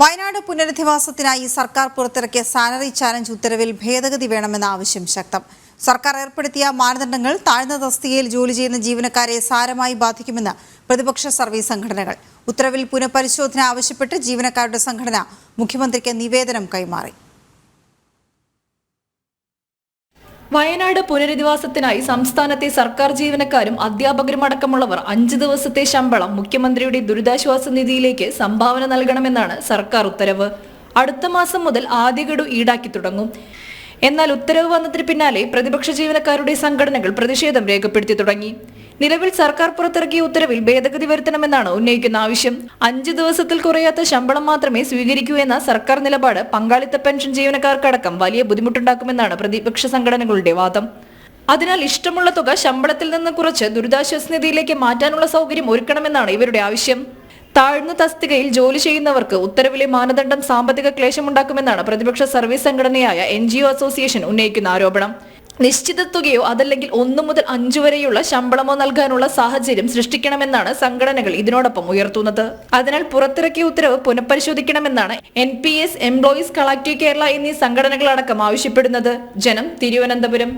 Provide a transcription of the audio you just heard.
വയനാട് പുനരധിവാസത്തിനായി സർക്കാർ പുറത്തിറക്കിയ salary challenge ഉത്തരവിൽ ഭേദഗതി വേണമെന്ന ആവശ്യം ശക്തം. സർക്കാർ ഏർപ്പെടുത്തിയ മാനദണ്ഡങ്ങൾ താഴ്ന്ന തസ്തികയിൽ ജോലി ചെയ്യുന്ന ജീവനക്കാരെ സാരമായി ബാധിക്കുമെന്ന് പ്രതിപക്ഷ സർവീസ് സംഘടനകൾ. ഉത്തരവിൽ പുനഃപരിശോധന ആവശ്യപ്പെട്ട് ജീവനക്കാരുടെ സംഘടന മുഖ്യമന്ത്രിക്ക് നിവേദനം കൈമാറി. വയനാട് പുനരധിവാസത്തിനായി സംസ്ഥാനത്തെ സർക്കാർ ജീവനക്കാരും അധ്യാപകരും അടക്കമുള്ളവർ അഞ്ച് ദിവസത്തെ ശമ്പളം മുഖ്യമന്ത്രിയുടെ ദുരിതാശ്വാസ നിധിയിലേക്ക് സംഭാവന നൽകണമെന്നാണ് സർക്കാർ ഉത്തരവ്. അടുത്ത മാസം മുതൽ ആദ്യ ഈടാക്കി തുടങ്ങും. എന്നാൽ ഉത്തരവ് വന്നതിന് പിന്നാലെ പ്രതിപക്ഷ ജീവനക്കാരുടെ സംഘടനകൾ പ്രതിഷേധം രേഖപ്പെടുത്തി തുടങ്ങി. നിലവിൽ സർക്കാർ പുറത്തിറക്കിയ ഉത്തരവിൽ ഭേദഗതി വരുത്തണമെന്നാണ് ഉന്നയിക്കുന്ന ആവശ്യം. അഞ്ചു ദിവസത്തിൽ കുറയാത്ത ശമ്പളം മാത്രമേ സ്വീകരിക്കൂ എന്ന സർക്കാർ നിലപാട് പങ്കാളിത്ത പെൻഷൻ ജീവനക്കാർക്കടക്കം വലിയ ബുദ്ധിമുട്ടുണ്ടാക്കുമെന്നാണ് പ്രതിപക്ഷ സംഘടനകളുടെ വാദം. അതിനാൽ ഇഷ്ടമുള്ള തുക ശമ്പളത്തിൽ നിന്ന് കുറച്ച് ദുരിതാശ്വാസ നിധിയിലേക്ക് മാറ്റാനുള്ള സൗകര്യം ഒരുക്കണമെന്നാണ് ഇവരുടെ ആവശ്യം. താഴ്ന്ന തസ്തികയിൽ ജോലി ചെയ്യുന്നവർക്ക് ഉത്തരവിലെ മാനദണ്ഡം സാമ്പത്തിക ക്ലേശമുണ്ടാക്കുമെന്നാണ് പ്രതിപക്ഷ സർവീസ് സംഘടനയായ എൻ അസോസിയേഷൻ ഉന്നയിക്കുന്ന ആരോപണം. നിശ്ചിത തുകയോ അതല്ലെങ്കിൽ ഒന്നു മുതൽ അഞ്ചു വരെയുള്ള ശമ്പളമോ നൽകാനുള്ള സാഹചര്യം സൃഷ്ടിക്കണമെന്നാണ് സംഘടനകൾ ഇതിനോടൊപ്പം ഉയർത്തുന്നത്. അതിനാൽ പുറത്തിറക്കിയ ഉത്തരവ് പുനഃപരിശോധിക്കണമെന്നാണ് N P S employees collective Kerala എന്നീ സംഘടനകളടക്കം ആവശ്യപ്പെടുന്നത്. ജനം തിരുവനന്തപുരം.